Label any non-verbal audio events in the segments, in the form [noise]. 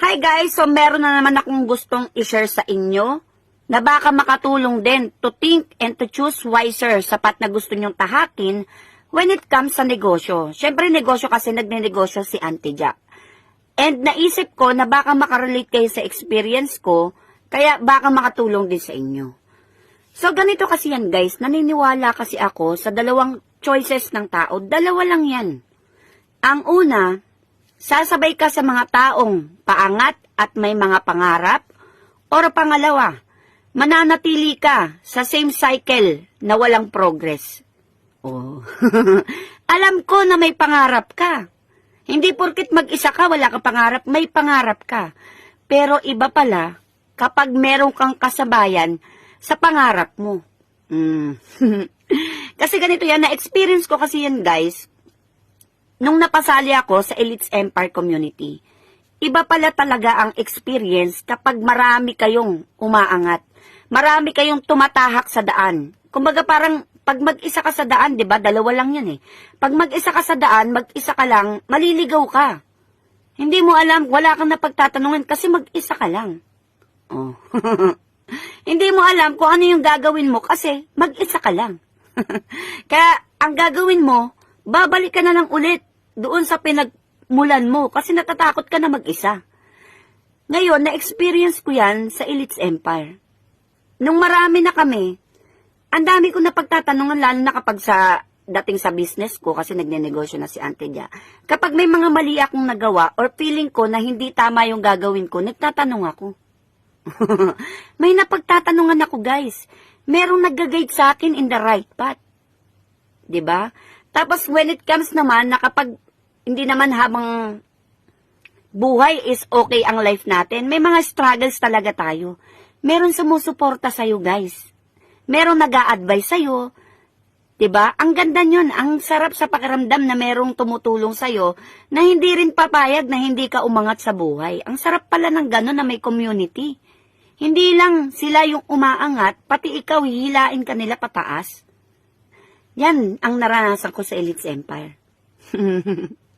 Hi guys, so meron na naman akong gustong i-share sa inyo na baka makatulong din to think and to choose wiser sapat na gusto nyong tahakin when it comes sa negosyo. Siyempre negosyo kasi nagne-negosyo si Auntie Jack. And naisip ko na baka makarelate kayo sa experience ko, kaya baka makatulong din sa inyo. So ganito kasi yan guys, naniniwala kasi ako sa dalawang choices ng tao, dalawa lang yan. Ang una, sasabay ka sa mga taong paangat at may mga pangarap, or pangalawa, mananatili ka sa same cycle na walang progress. Oh. [laughs] Alam ko na may pangarap ka. Hindi porkit mag-isa ka, wala ka pangarap, may pangarap ka. Pero iba pala, kapag meron kang kasabayan sa pangarap mo. Mm. [laughs] kasi ganito yan, na-experience ko kasi yan guys, nung napasali ako sa Elites Empire Community. Iba pala talaga ang experience kapag marami kayong umaangat. Marami kayong tumatahak sa daan. Kumbaga parang pag mag-isa ka sa daan, 'di ba? Dalawa lang 'yan eh. Pag mag-isa ka sa daan, mag-isa ka lang, maliligaw ka. Hindi mo alam, wala kang napagtatanungan kasi mag-isa ka lang. Oh. [laughs] Hindi mo alam kung ano yung gagawin mo kasi mag-isa ka lang. [laughs] Kaya ang gagawin mo, babalik ka na lang ulit doon sa pinagmulan mo kasi natatakot ka na mag-isa. Ngayon, na-experience ko yan sa Elites Empire. Nung marami na kami, ang dami ko na pagtatanungan lalo na kapag sa dating sa business ko kasi nagnenegosyo na si Auntie Dia. Kapag may mga mali akong nagawa or feeling ko na hindi tama yung gagawin ko, nagtatanong ako. [laughs] may napagtatanungan ako guys. Merong nag-guide sa akin in the right path. ba? Tapos when it comes naman na kapag hindi naman habang buhay is okay ang life natin, may mga struggles talaga tayo. Meron sumusuporta sa'yo guys. Meron nag advise sa'yo. 'Di ba? Ang ganda niyon, ang sarap sa pakiramdam na merong tumutulong sa'yo na hindi rin papayag na hindi ka umangat sa buhay. Ang sarap pala ng gano'n na may community. Hindi lang sila yung umaangat, pati ikaw hihilain ka nila pataas. Yan ang naranasan ko sa Elites Empire. [laughs]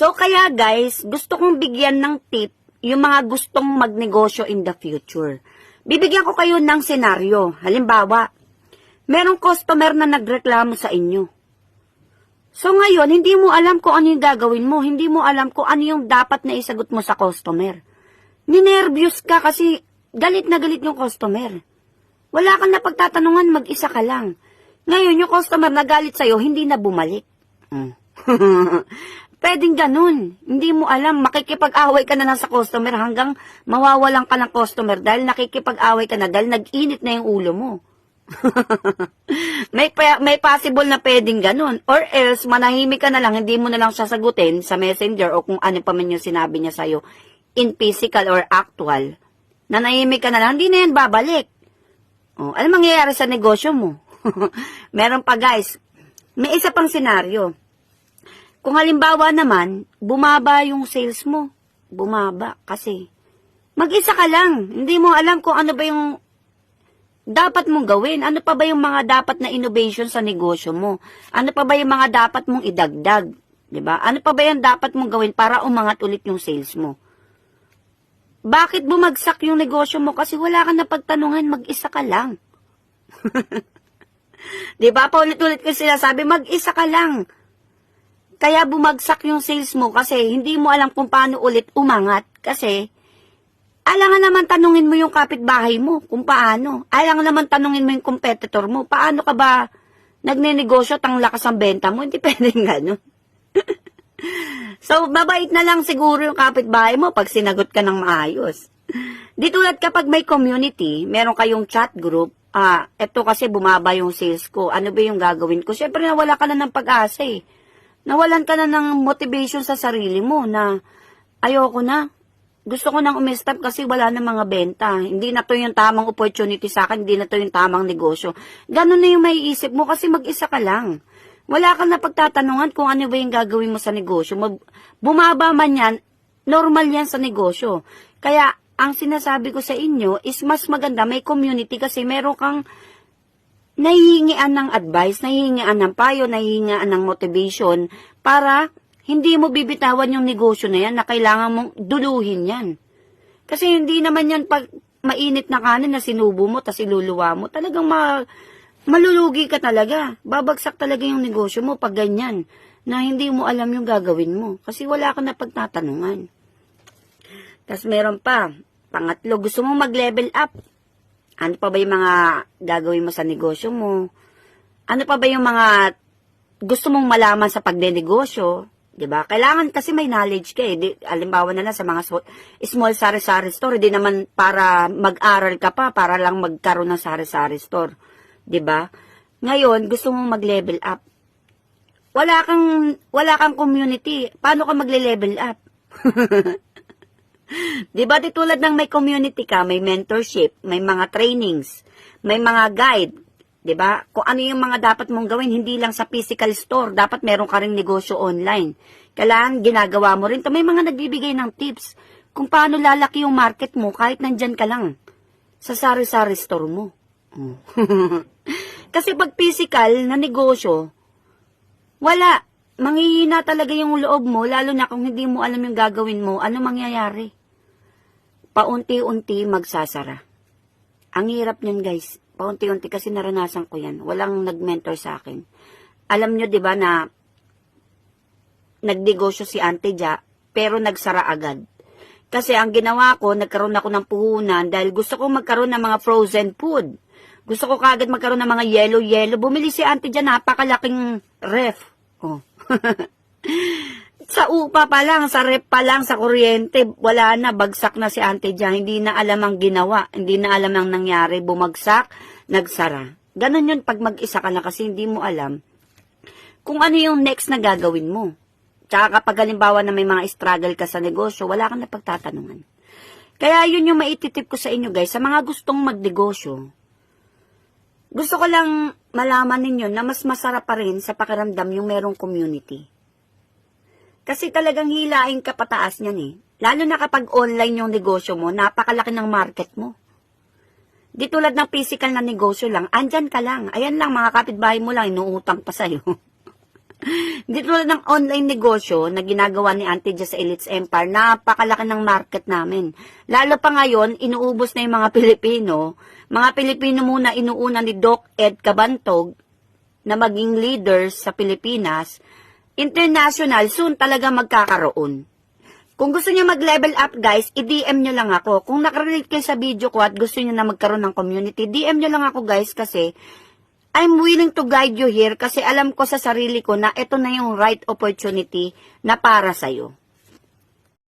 so kaya guys, gusto kong bigyan ng tip yung mga gustong magnegosyo in the future. Bibigyan ko kayo ng senaryo. Halimbawa, merong customer na nagreklamo sa inyo. So ngayon, hindi mo alam kung ano yung gagawin mo. Hindi mo alam kung ano yung dapat na isagot mo sa customer. Ninervyos ka kasi galit na galit yung customer. Wala kang napagtatanungan, mag-isa ka lang. Ngayon, yung customer na galit sa'yo, hindi na bumalik. Mm. [laughs] Pwedeng ganun. Hindi mo alam, makikipag-away ka na lang sa customer hanggang mawawalan ka ng customer dahil nakikipag-away ka na dahil nag-init na yung ulo mo. [laughs] may may possible na pwedeng ganun. Or else, manahimik ka na lang, hindi mo na lang sasagutin sa messenger o kung ano pa man yung sinabi niya sa'yo in physical or actual. Nanahimik ka na lang, hindi na yan babalik. Oh, ano mangyayari sa negosyo mo? [laughs] Meron pa guys, may isa pang senaryo. Kung halimbawa naman, bumaba yung sales mo. Bumaba kasi. Mag-isa ka lang. Hindi mo alam kung ano ba yung dapat mong gawin. Ano pa ba yung mga dapat na innovation sa negosyo mo? Ano pa ba yung mga dapat mong idagdag? 'Di ba? Ano pa ba yung dapat mong gawin para umangat ulit yung sales mo? Bakit bumagsak yung negosyo mo? Kasi wala kang napagtanungan, mag-isa ka lang. [laughs] 'Di ba? Paulit-ulit ko sila sabi, mag-isa ka lang. Kaya bumagsak yung sales mo kasi hindi mo alam kung paano ulit umangat kasi alangan naman tanungin mo yung kapitbahay mo kung paano. Alangan naman tanungin mo yung competitor mo. Paano ka ba nagnenegosyo at ang lakas ang benta mo? Hindi [laughs] pwedeng gano'n. [laughs] so, babait na lang siguro yung kapitbahay mo pag sinagot ka ng maayos. Di tulad kapag may community, meron kayong chat group, ah, eto kasi bumaba yung sales ko, ano ba yung gagawin ko? Siyempre, nawala ka na ng pag-asa eh. Nawalan ka na ng motivation sa sarili mo na ayoko na. Gusto ko nang umistop kasi wala na mga benta. Hindi na to yung tamang opportunity sa akin, hindi na to yung tamang negosyo. Ganun na yung maiisip mo kasi mag-isa ka lang. Wala kang napagtatanungan kung ano ba yung gagawin mo sa negosyo. Bumaba man yan, normal yan sa negosyo. Kaya, ang sinasabi ko sa inyo is mas maganda may community kasi meron kang nahihingian ng advice, nahihingian ng payo, nahihingian ng motivation para hindi mo bibitawan yung negosyo na yan na kailangan mong duluhin yan. Kasi hindi naman yan pag mainit na kanin na sinubo mo tas iluluwa mo. Talagang ma malulugi ka talaga. Babagsak talaga yung negosyo mo pag ganyan na hindi mo alam yung gagawin mo. Kasi wala ka na pagtatanungan. Tapos meron pa, pangatlo, gusto mo mag-level up. Ano pa ba yung mga gagawin mo sa negosyo mo? Ano pa ba yung mga gusto mong malaman sa pagdenegosyo? 'di ba? Kailangan kasi may knowledge ka eh. Di, alimbawa na lang sa mga small, sari-sari store, di naman para mag-aral ka pa, para lang magkaroon ng sari-sari store. 'di ba? Ngayon, gusto mong mag-level up. Wala kang wala kang community. Paano ka magle-level up? [laughs] [laughs] 'Di ba tulad ng may community ka, may mentorship, may mga trainings, may mga guide, 'di ba? Kung ano yung mga dapat mong gawin hindi lang sa physical store, dapat meron ka ring negosyo online. Kailangan ginagawa mo rin. 'To may mga nagbibigay ng tips kung paano lalaki yung market mo kahit nandyan ka lang sa sari-sari store mo. Oh. [laughs] Kasi pag physical na negosyo, wala. Manghihina talaga yung loob mo, lalo na kung hindi mo alam yung gagawin mo, ano mangyayari? Paunti-unti magsasara. Ang hirap niyan guys. Paunti-unti kasi naranasan ko yan. Walang nag-mentor sa akin. Alam nyo, di ba, na nagnegosyo si Auntie Ja, pero nagsara agad. Kasi ang ginawa ko, nagkaroon ako ng puhunan dahil gusto ko magkaroon ng mga frozen food. Gusto ko kagad magkaroon ng mga yellow-yellow. Bumili si Auntie Ja, napakalaking ref. Oh. [laughs] sa upa pa lang, sa rep pa lang, sa kuryente, wala na, bagsak na si Auntie Ja. Hindi na alam ang ginawa, hindi na alam ang nangyari, bumagsak, nagsara. Ganon yun pag mag-isa ka na kasi hindi mo alam kung ano yung next na gagawin mo. Tsaka kapag halimbawa na may mga struggle ka sa negosyo, wala kang napagtatanungan. Kaya yun yung maititip ko sa inyo guys, sa mga gustong magnegosyo, gusto ko lang malaman ninyo na mas masarap pa rin sa pakiramdam yung merong community. Kasi talagang hilain ka pataas niyan eh. Lalo na kapag online yung negosyo mo, napakalaki ng market mo. Di tulad ng physical na negosyo lang, andyan ka lang. Ayan lang, mga kapitbahay mo lang, inuutang pa sa'yo. [laughs] Di tulad ng online negosyo na ginagawa ni Auntie Jess sa Elites Empire, napakalaki ng market namin. Lalo pa ngayon, inuubos na yung mga [laughs] Pilipino. Mga Pilipino muna inuuna ni Doc Ed Cabantog na maging leaders sa Pilipinas. International, soon talaga magkakaroon. Kung gusto niyo mag-level up guys, i-DM nyo lang ako. Kung nakarelate kayo sa video ko at gusto niyo na magkaroon ng community, DM nyo lang ako guys kasi I'm willing to guide you here kasi alam ko sa sarili ko na ito na yung right opportunity na para sa'yo.